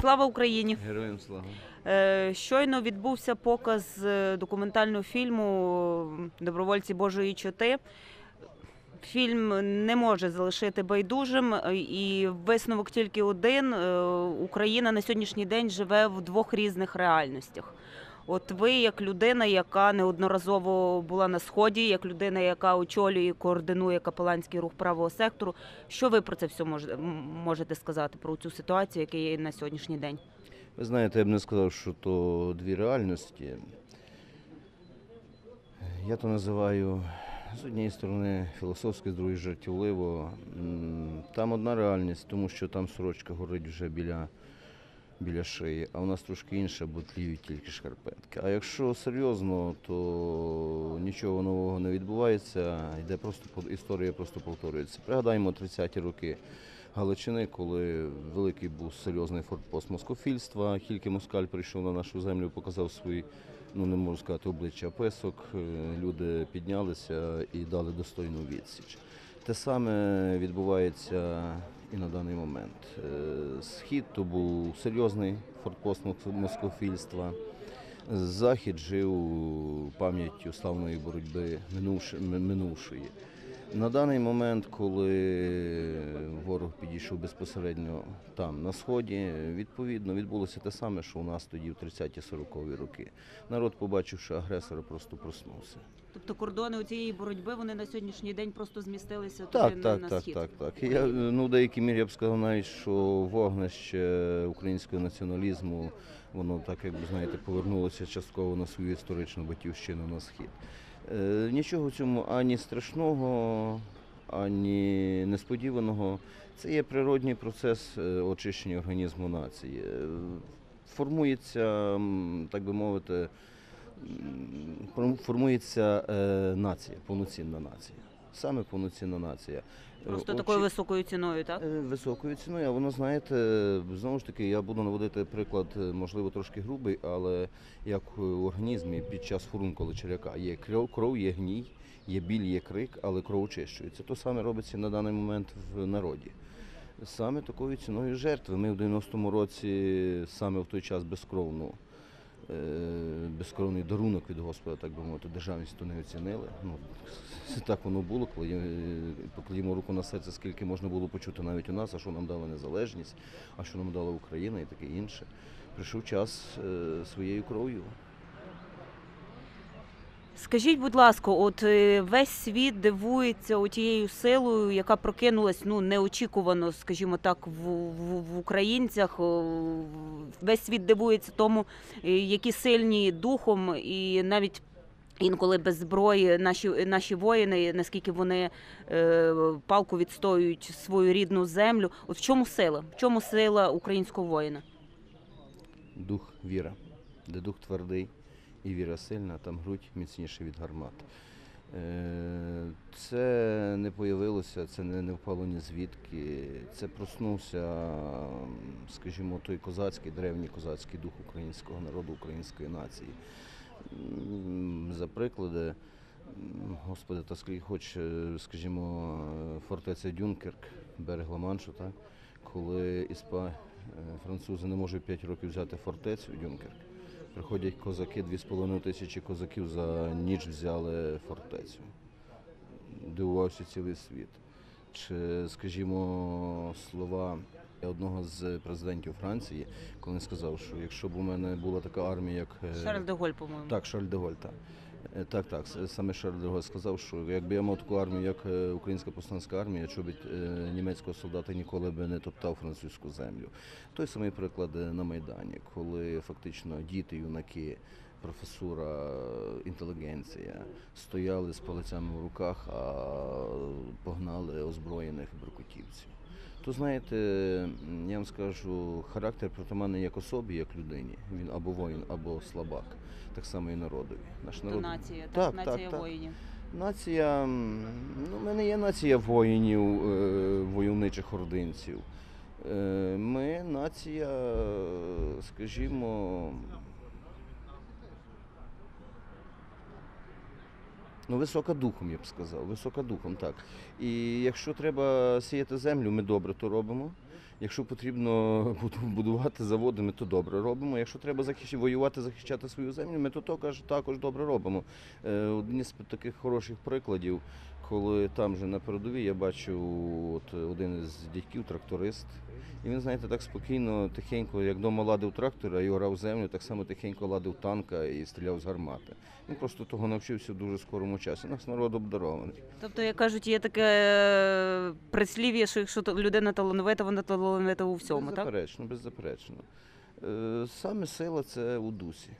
Слава Україні! Героям слава. Е, Щойно відбувся показ е, документального фільму Добровольці Божої чоти. Фільм не може залишити байдужим, і висновок тільки один: Е, Україна на сьогоднішній день живе в двох різних реальностях. От ви, як людина, яка неодноразово була на сході, як людина, яка очолює і координує капеланський рух правого сектору, що ви про це все мож- можете сказати про цю ситуацію, яка є на сьогоднішній день? Ви знаєте, я б не сказав, що то дві реальності. Я то називаю з однієї сторони філософсько, з другої жартівливо. Там одна реальність, тому що там сорочка горить вже біля, біля шиї, а у нас трошки інша, бо тліють тільки шкарпетки. А якщо серйозно, то нічого нового не відбувається, йде просто історія просто повторюється. Пригадаємо 30-ті роки. Галичини, коли великий був серйозний фортпост москофільства, тільки москаль прийшов на нашу землю, показав свої, ну не можу сказати, обличчя песок. е, Люди піднялися і дали достойну відсіч. Те саме відбувається і на даний момент. Е, Схід то був серйозний фортпост мос- москофільства. Захід жив пам'яттю славної боротьби минувшої. На даний момент, коли ворог підійшов безпосередньо там, на сході, відповідно відбулося те саме, що у нас тоді в 30-40-ві роки. Народ, побачивши агресора, просто проснувся. Тобто кордони у цієї боротьби вони на сьогоднішній день просто змістилися туди Так, на, так, на так, схід. так, так. І Я ну в деякій мірі я б сказав навіть, що вогнище українського націоналізму, воно так, якби знаєте, повернулося частково на свою історичну батьківщину на схід. Е, нічого в цьому ані страшного, ані несподіваного. Це є природній процес е, очищення організму нації. Е, Формується, так би мовити, формується е, нація, повноцінна нація. Саме повноцінна нація. Е, Просто очі- такою високою ціною, так? Е, Високою ціною, а воно, знаєте, знову ж таки, я буду наводити приклад, можливо, трошки грубий, але як в організмі під час фурункулу черяка є кров, кров, є гній, є біль, є крик, але кров очищується. То саме робиться на даний момент в народі. Саме такою ціною жертви. Ми в 90-му році, саме в той час безкровну, е, безкровний дарунок від Господа, так би мовити, державність то не оцінили. Ну, так воно було, коли е, покладімо руку на серце, скільки можна було почути навіть у нас, а що нам дала незалежність, а що нам дала Україна і таке інше. Прийшов час е, своєю кров'ю. Скажіть, будь ласка, от е, весь світ дивується тією силою, яка прокинулась ну неочікувано, скажімо так, в, в, в українцях. Весь світ дивується тому, е, які сильні духом, і навіть інколи без зброї наші, наші воїни, наскільки вони е, палку відстоюють свою рідну землю. От в чому сила? В чому сила українського воїна? Дух віра. Де дух твердий і віра сильна, там грудь міцніше від гармат. Е, Це не появилося, це не, впало ні звідки. Це проснувся, скажімо, той козацький, древній козацький дух українського народу, української нації. За приклади, господи, та скільки хоч, е, скажімо, фортеця Дюнкерк, берег Ла-Маншу, коли іспа... е, французи не можуть 5 років взяти фортецю Дюнкерк. Приходять козаки, 2,5 тисячі козаків за ніч взяли фортецю. Дивувався цілий світ. Чи, скажімо, слова одного з президентів Франції, коли він сказав, що якщо б у мене була така армія, як е, Шарль де Голь, по-моєму. так, Шарль де Голь, так. Е, Так, так, саме Шарль де сказав, що якби я мав таку армію, як е, українська повстанська армія, чобіт е, німецького солдата ніколи би не топтав французьку землю. Той самий приклад на Майдані, коли фактично діти, юнаки, професура, інтелігенція стояли з палицями в руках, а погнали озброєних беркутівців. То знаєте, я вам скажу, характер притаманний як особі, як людині. Він або воїн, або слабак. Так само і народові. Наш То народ нація, так, Так, нація так, так. воїнів. Нація, ну, ми не є нація воїнів, е, войовничих ординців. Е, Ми нація, е, скажімо, Ну, висока духом, я б сказав. Висока духом, так. І якщо треба сіяти землю, ми добре то робимо. Якщо потрібно будувати заводи, ми то добре робимо. Якщо треба захищ... воювати, захищати свою землю, ми то також, також добре робимо. Одні з таких хороших прикладів, коли там же на передовій я бачу от один із дядьків, тракторист. І він, знаєте, так спокійно, тихенько, як вдома ладив трактора і орав землю, так само тихенько ладив танка і стріляв з гармати. Він просто того навчився в дуже скорому часі. Наш народ обдарований. Тобто, як кажуть, є таке е, прислів'я, що якщо людина талановита, вона талановита у всьому, так? беззаперечно, беззаперечно. Е, Саме сила це у дусі.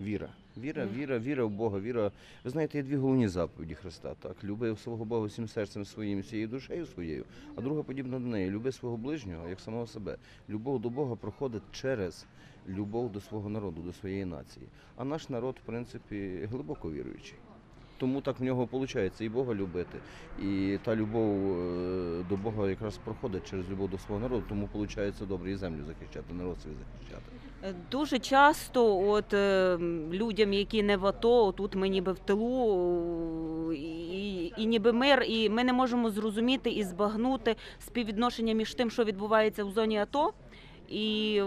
Віра. Віра, віра, віра в Бога, віра. Ви знаєте, є дві головні заповіді Христа. Так, люби свого Бога всім серцем своїм, всією душею своєю, а друга подібна до неї. Люби свого ближнього як самого себе. Любов до Бога проходить через любов до свого народу, до своєї нації. А наш народ, в принципі, глибоко віруючий. Тому так в нього виходить і Бога любити. І та любов е, до Бога якраз проходить через любов до свого народу, тому виходить добре і землю захищати, народ свій захищати. Е, Дуже часто, от е, людям, які не в АТО, тут ми ніби в тилу, і, і ніби мир, і ми не можемо зрозуміти і збагнути співвідношення між тим, що відбувається в зоні АТО, і,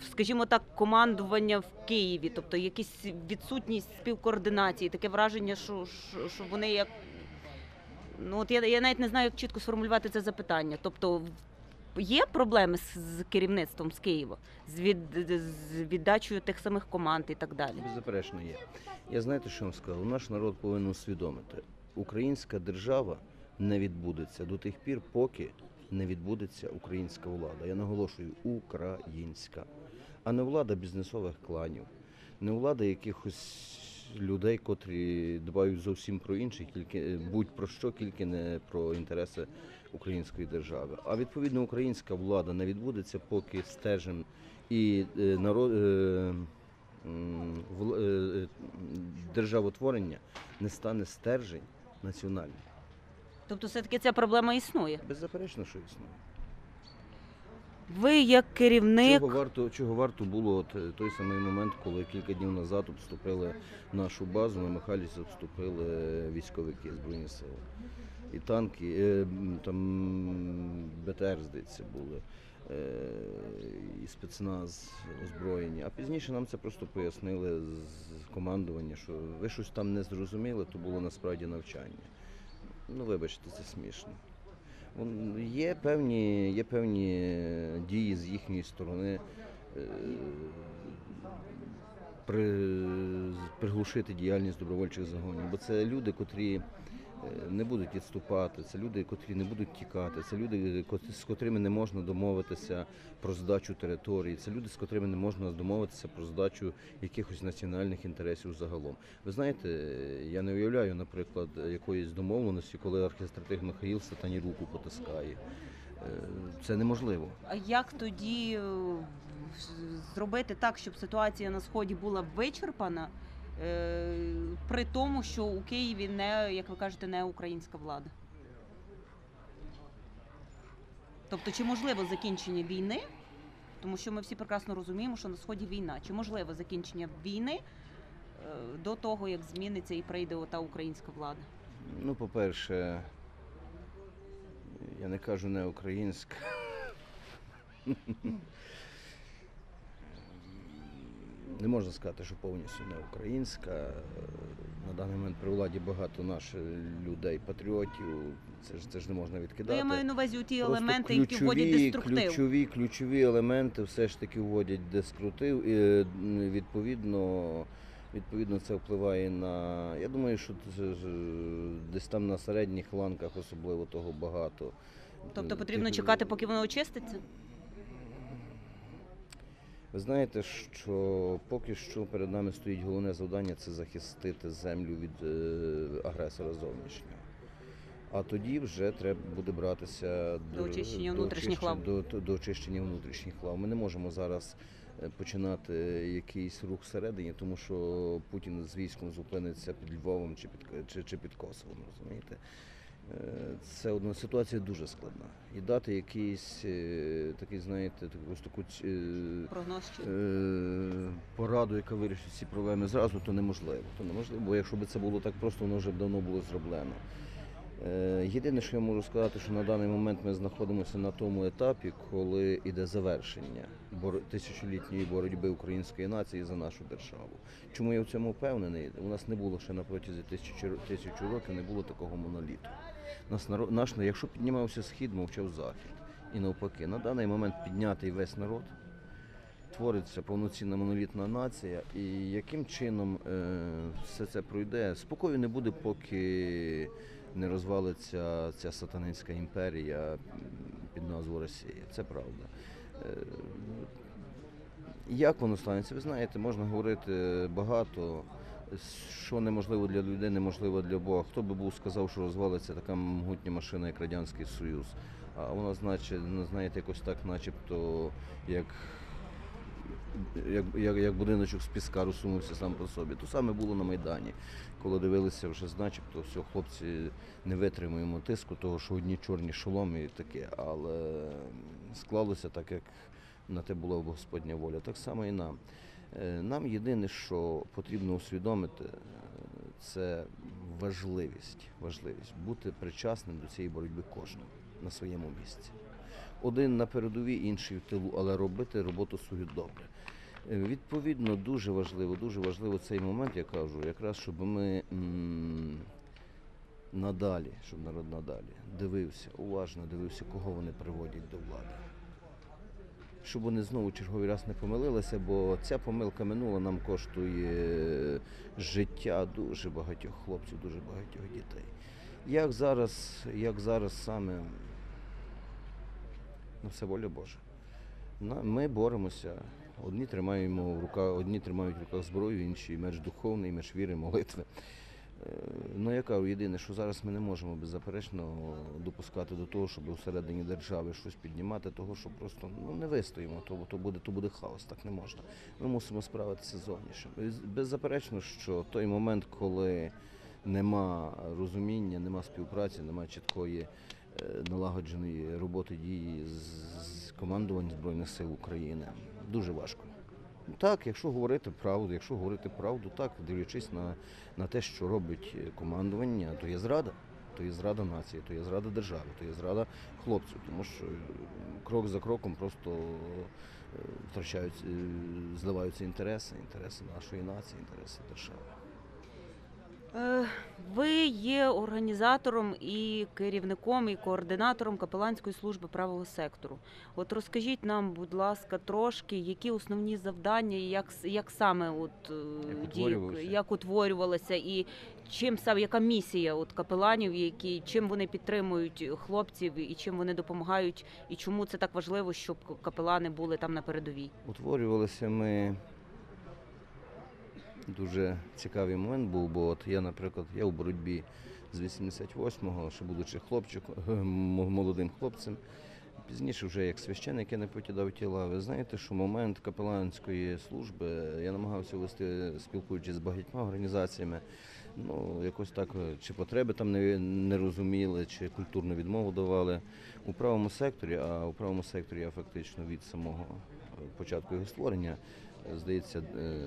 скажімо так, командування в Києві, тобто якісь відсутність співкоординації, таке враження, що, що, що вони як. Ну, от я, я навіть не знаю, як чітко сформулювати це запитання. Тобто, є проблеми з, з керівництвом з Києва, з, від, з віддачею тих самих команд і так далі. Беззаперечно є. Я знаєте, що вам скажу? Наш народ повинен усвідомити, українська держава не відбудеться до тих пір, поки не відбудеться українська влада. Я наголошую, українська, а не влада бізнесових кланів, не влада якихось людей, котрі дбають зовсім про інших, тільки будь про що, тільки не про інтереси української держави. А відповідно українська влада не відбудеться, поки стежим і е, народ. е, е, е, державотворення не стане стержень національний. Тобто, все-таки ця проблема існує. Беззаперечно, що існує. Ви як керівник. Чого варто, чого варто було от е, той самий момент, коли кілька днів назад обступили нашу базу, на Михайлівці обступили військовики Збройні Сили. І танки, е, там БТР, здається, були, е, і спецназ озброєні. А пізніше нам це просто пояснили з командування, що ви щось там не зрозуміли, то було насправді навчання. Ну, вибачте, це смішно. Є певні, є певні дії з їхньої сторони е, при, приглушити діяльність добровольчих загонів, бо це люди, котрі е, не будуть відступати, це люди, котрі не будуть тікати, це люди, кот- з котрими не можна домовитися про здачу території, це люди, з котрими не можна домовитися про здачу якихось національних інтересів загалом. Ви знаєте, е, я не уявляю, наприклад, якоїсь домовленості, коли архістратиг Михаїл Сатані руку потискає. Е, Це неможливо. А як тоді е, зробити так, щоб ситуація на сході була вичерпана, е, при тому, що у Києві не, як ви кажете, не українська влада? Тобто, чи можливо закінчення війни? Тому що ми всі прекрасно розуміємо, що на сході війна. Чи можливо закінчення війни е, до того, як зміниться і прийде ота українська влада? Ну, по-перше, я не кажу не українська. Не можна сказати, що повністю не українська. На даний момент при владі багато наших людей, патріотів. Це ж це ж не можна Ну, відкидати. я маю на увазі ті Просто елементи, які вводять деструктив. Ключові, ключові елементи все ж таки вводять деструктив. І е, відповідно, відповідно це впливає на. Я думаю, що це е, десь там на середніх ланках особливо того багато. Тобто Е, потрібно чекати, поки воно очиститься? Ви знаєте, що поки що перед нами стоїть головне завдання це захистити землю від е, агресора зовнішнього. А тоді вже треба буде братися До очищення до внутрішніх очищення- лав. До, до очищення внутрішніх лав. Ми не можемо зараз е, починати якийсь рух всередині, тому що Путін з військом зупиниться під Львовом чи під, чи, чи під Косовом, розумієте? Е, Це одна ситуація дуже складна. І дати якийсь е, такий, знаєте, таку ось таку е, Прогноз чи пораду, яка вирішить ці проблеми зразу, то неможливо. То неможливо, бо якщо б це було так просто, воно вже б давно було зроблено. Єдине, що я можу сказати, що на даний момент ми знаходимося на тому етапі, коли йде завершення тисячолітньої боротьби української нації за нашу державу. Чому я в цьому впевнений? У нас не було ще на протязі тисячі, років не було такого моноліту. Нас народ, наш, якщо піднімався схід, мовчав захід. І навпаки, на даний момент піднятий весь народ, твориться повноцінна монолітна нація, і яким чином е, все це пройде? Спокою не буде, поки не розвалиться ця сатанинська імперія під назвою Росія. Це правда. Е, як воно станеться? Ви знаєте, можна говорити багато. Що неможливо для людей, неможливо для Бога. Хто би був сказав, що розвалиться така могутня машина, як Радянський Союз. А вона, значить, знаєте, якось так, начебто, як, як, як, як будиночок з піска розсунувся сам по собі. То саме було на Майдані, коли дивилися вже, начебто, все, хлопці не витримуємо тиску, того, що одні чорні шоломи і таке. Але склалося так, як на те була Господня воля. Так само і нам. Е, Нам єдине, що потрібно усвідомити, це важливість, важливість бути причасним до цієї боротьби кожному на своєму місці. Один на передовій, інший в тилу, але робити роботу свою добре. Е, Відповідно, дуже важливо, дуже важливо цей момент, я кажу, якраз щоб ми надалі, щоб народ надалі дивився, уважно дивився, кого вони приводять до влади щоб вони знову черговий раз не помилилися, бо ця помилка минула нам коштує життя дуже багатьох хлопців, дуже багатьох дітей. Як зараз, як зараз саме, ну це воля Божа. Ми боремося. Одні тримаємо в руках, одні тримають в руках зброю, інші меч духовний, меч віри, молитви. Е, Ну, я кажу, єдине, що зараз ми не можемо беззаперечно допускати до того, щоб всередині держави щось піднімати, того, що просто ну, не вистоїмо, то, то, буде, то буде хаос, так не можна. Ми мусимо справитися зовнішнім. Беззаперечно, що той момент, коли нема розуміння, нема співпраці, нема чіткої е, налагодженої роботи дії з командувань Збройних сил України, дуже важко. Так, якщо говорити правду, якщо говорити правду, так, дивлячись на, на те, що робить е, командування, то є зрада. То є зрада нації, то є зрада держави, то є зрада хлопців, тому що е, крок за кроком просто втрачаються, е, зливаються інтереси, інтереси нашої нації, інтереси держави. Е, Ви є організатором і керівником, і координатором капеланської служби правого сектору. От розкажіть нам, будь ласка, трошки, які основні завдання, і як, як саме от, е, Як утворювалося? як утворювалося, і чим саме яка місія от капеланів, які чим вони підтримують хлопців, і чим вони допомагають, і чому це так важливо, щоб капелани були там на передовій? Утворювалися ми. Дуже цікавий момент був, бо от я, наприклад, я у боротьбі з 88-го, ще будучи хлопчиком, молодим хлопцем. Пізніше, вже як священник, я не покидав тіла. Ви знаєте, що момент капеланської служби я намагався вести, спілкуючись з багатьма організаціями. Ну, якось так, чи потреби там не, не розуміли, чи культурну відмову давали. У правому секторі, а у правому секторі я фактично від самого е, початку його створення, здається, е,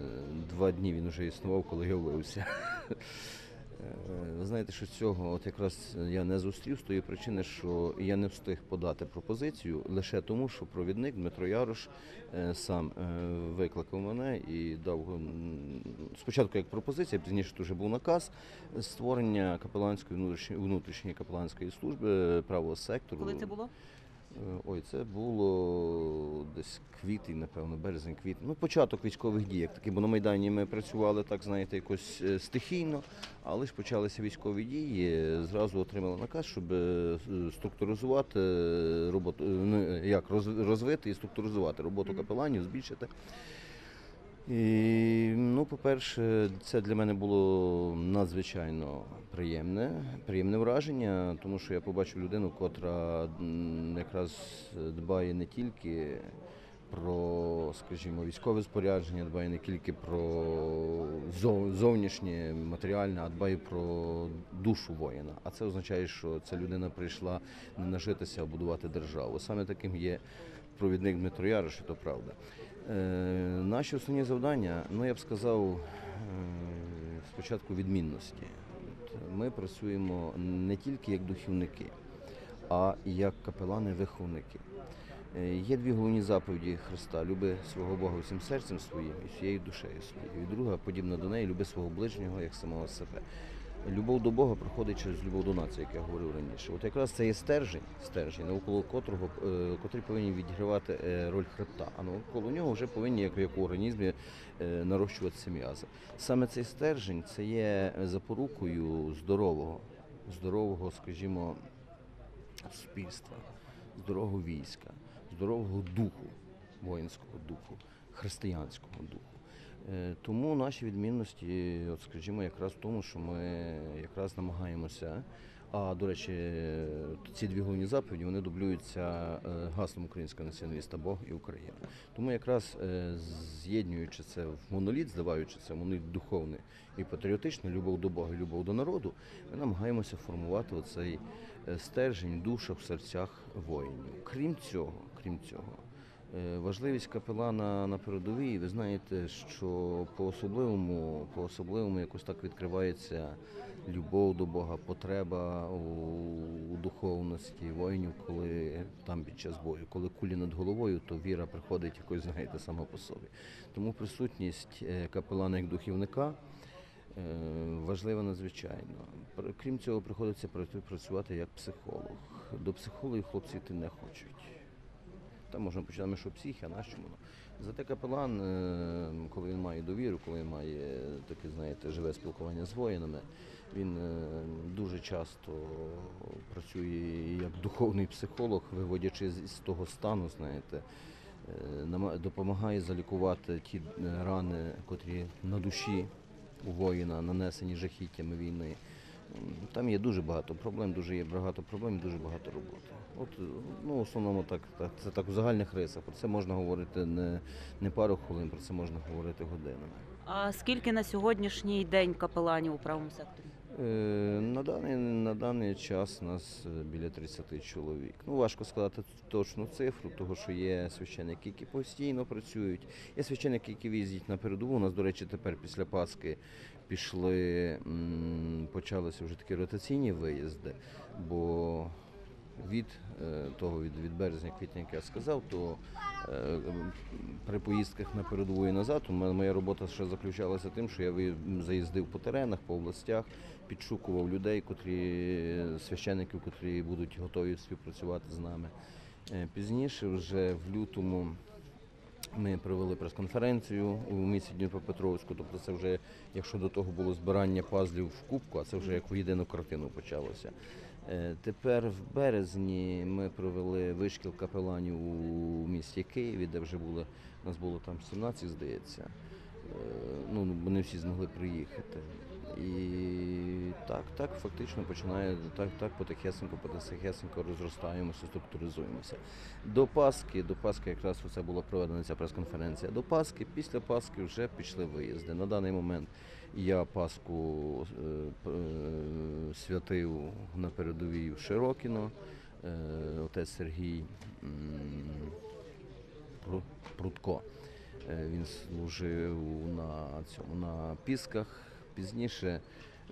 два дні він вже існував, коли я влився. Е, Ви знаєте, що цього от якраз я не зустрів з тої причини, що я не встиг подати пропозицію лише тому, що провідник Дмитро Ярош е, сам е, викликав мене і дав спочатку як пропозиція, пізніше вже був наказ створення капеланської внутрішньої внутрішньої капеланської служби правого сектору. Коли це було? Е, Ой, це було десь квітень, напевно, березень, квітень. Ну, початок військових дій, як таки, бо на Майдані ми працювали так, знаєте, якось е, стихійно, але ж почалися військові дії. Зразу отримали наказ, щоб е, структуризувати роботу, ну, як розвити і структуризувати роботу капеланів, збільшити. І, ну, по-перше, це для мене було надзвичайно приємне, приємне враження, тому що я побачив людину, котра якраз дбає не тільки про, скажімо, військове спорядження, дбає не тільки про зовнішнє матеріальне, а дбає про душу воїна. А це означає, що ця людина прийшла не нажитися, а будувати державу. Саме таким є провідник Дмитро Ярош, і то правда. Е, наші основні завдання, ну я б сказав, е, спочатку відмінності. Ми працюємо не тільки як духівники, а як капелани-виховники. Е, Є дві головні заповіді Христа: люби свого Бога всім серцем своїм і всією душею своєю. І друга, подібна до неї, люби свого ближнього як самого себе. Любов до Бога проходить через любов до нації, як я говорив раніше. От якраз це є стержень, стержень, навколо котрого, е, котрий повинен відігравати е, роль хребта, а навколо нього вже повинні, як, як у організмі, е, нарощуватися м'язи. Саме цей стержень це є запорукою здорового, здорового, скажімо, суспільства, здорового війська, здорового духу, воїнського духу, християнського духу. Е, Тому наші відмінності, от скажімо, якраз в тому, що ми якраз намагаємося. А до речі, ці дві головні заповіді вони дублюються е, гаслом українського націоналіста Бог і Україна. Тому якраз е, з'єднуючи це в моноліт, зливаючи це в моноліт духовний і патріотичний, любов до Бога, любов до народу, ми намагаємося формувати оцей стержень в душах, в серцях воїнів. Крім цього, крім цього, важливість капелана на передовій, ви знаєте, що по особливому, по особливому якось так відкривається любов до Бога, потреба у, духовності воїнів, коли там під час бою, коли кулі над головою, то віра приходить якось, знаєте, сама по собі. Тому присутність е, капелана як духівника. е, Важлива надзвичайно. Крім цього, приходиться працю- працювати як психолог. До психологів хлопці йти не хочуть. Там можна починати, що психі, а нащо воно. Зате капелан, е, коли він має довіру, коли він має таке, знаєте, живе спілкування з воїнами, він е, дуже часто працює як духовний психолог, виводячи з того стану, знаєте, е, допомагає залікувати ті рани, котрі на душі у воїна нанесені жахіттями війни. Там є дуже багато проблем, дуже є багато проблем, дуже багато роботи. От ну, в основному так, так це так у загальних рисах. Про це можна говорити не, не пару хвилин, про це можна говорити годинами. А скільки на сьогоднішній день капеланів у правому секторі? Е, На даний, на даний час нас е, біля 30 чоловік. Ну, важко сказати точну цифру, тому що є священники, які постійно працюють. Є священники, які виїздять на передову. У нас, до речі, тепер після Пасхи пішли, почалися вже такі ротаційні виїзди, бо від е, того від, від березня квітня, як я сказав, то при поїздках на передову і назад моя робота ще заключалася тим, що я заїздив по теренах, по областях, підшукував людей, котрі священників, котрі будуть готові співпрацювати з нами. Е, Пізніше, вже в лютому, ми провели прес-конференцію у місті Дніпропетровську. Тобто, це вже, якщо до того було збирання пазлів в кубку, а це вже як в єдину картину почалося. Е, Тепер в березні ми провели вишкіл капеланів у місті Києві, де вже було, нас було там 17, здається. Е, Ну, бо не всі змогли приїхати. І так, так фактично починає, так, так потихесенько, потихесенько розростаємося, структуризуємося. До Пасхи, до Пасхи якраз оце була проведена ця прес-конференція. До Пасхи, після Пасхи вже пішли виїзди. На даний момент я Пасху е, е, святив на передовій в Широкіно. Е, Отець Сергій м, Пру- Е, Він служив на цьому на Пісках. Пізніше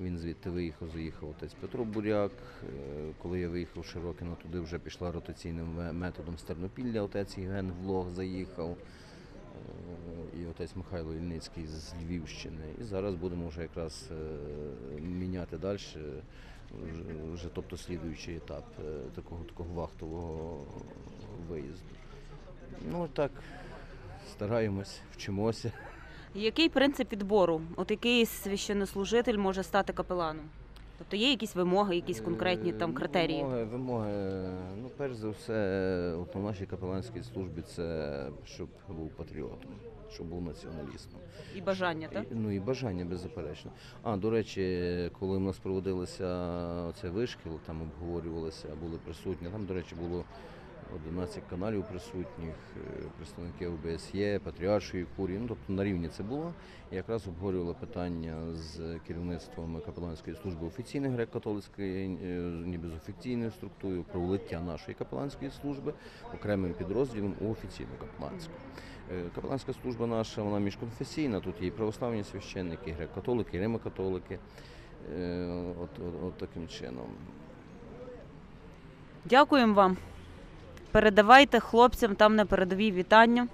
він звідти виїхав, заїхав отець Петро Буряк. Е, Коли я виїхав в Широкино, туди вже пішла ротаційним методом з Тернопілля. Отець Євген Влог заїхав. Е, І отець Михайло Ільницький з Львівщини. І зараз будемо вже якраз е, міняти далі, вже, тобто слідуючий етап такого такого вахтового виїзду. Ну так, стараємось, вчимося. Який принцип відбору? От який священнослужитель може стати капеланом? Тобто є якісь вимоги, якісь конкретні там Е, критерії? Вимоги, вимоги. Ну, перш за все, от на нашій капеланській службі це щоб був патріотом, щоб був націоналістом. І бажання, так? Ну і бажання, беззаперечно. А, до речі, коли в нас проводилися оце вишкіл, там обговорювалися, були присутні. Там, до речі, було 11 каналів присутніх, е, представники ОБСЄ, Патріаршої курії. Ну, тобто на рівні це було. Якраз обговорювали питання з керівництвом капеланської служби офіційної греко-католицької, е, ніби з офіційною структурою про влиття нашої капеланської служби окремим підрозділом у офіційну капеланську. Е, Капеланська служба наша, вона міжконфесійна, тут є і православні священники, і греко-католики, і римокатолики. От, от, от таким чином. Дякуємо вам. Передавайте хлопцям там на передовій вітання.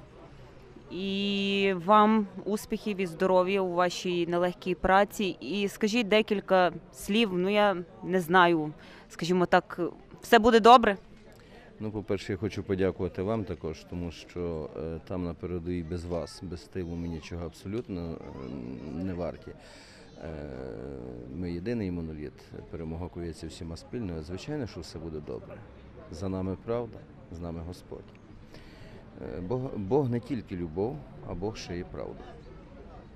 І вам успіхів і здоров'я у вашій нелегкій праці. І скажіть декілька слів. Ну я не знаю, скажімо так, все буде добре. Ну, по-перше, я хочу подякувати вам також, тому що е, там на передовій без вас, без тилу ми нічого абсолютно е, не варті. Е, ми єдиний моноліт, перемога кується всіма спільною. Звичайно, що все буде добре. За нами правда, з нами Господь. Е, Бог, Бог не тільки любов, а Бог ще і правда.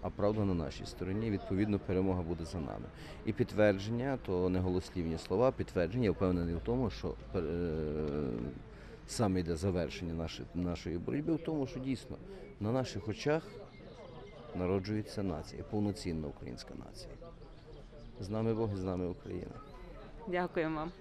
А правда на нашій стороні, відповідно, перемога буде за нами. І підтвердження, то не голослівні слова, підтвердження, я впевнений в тому, що е, саме йде завершення нашої, нашої боротьби в тому, що дійсно на наших очах народжується нація, повноцінна українська нація. З нами Бог і з нами Україна. Дякуємо вам.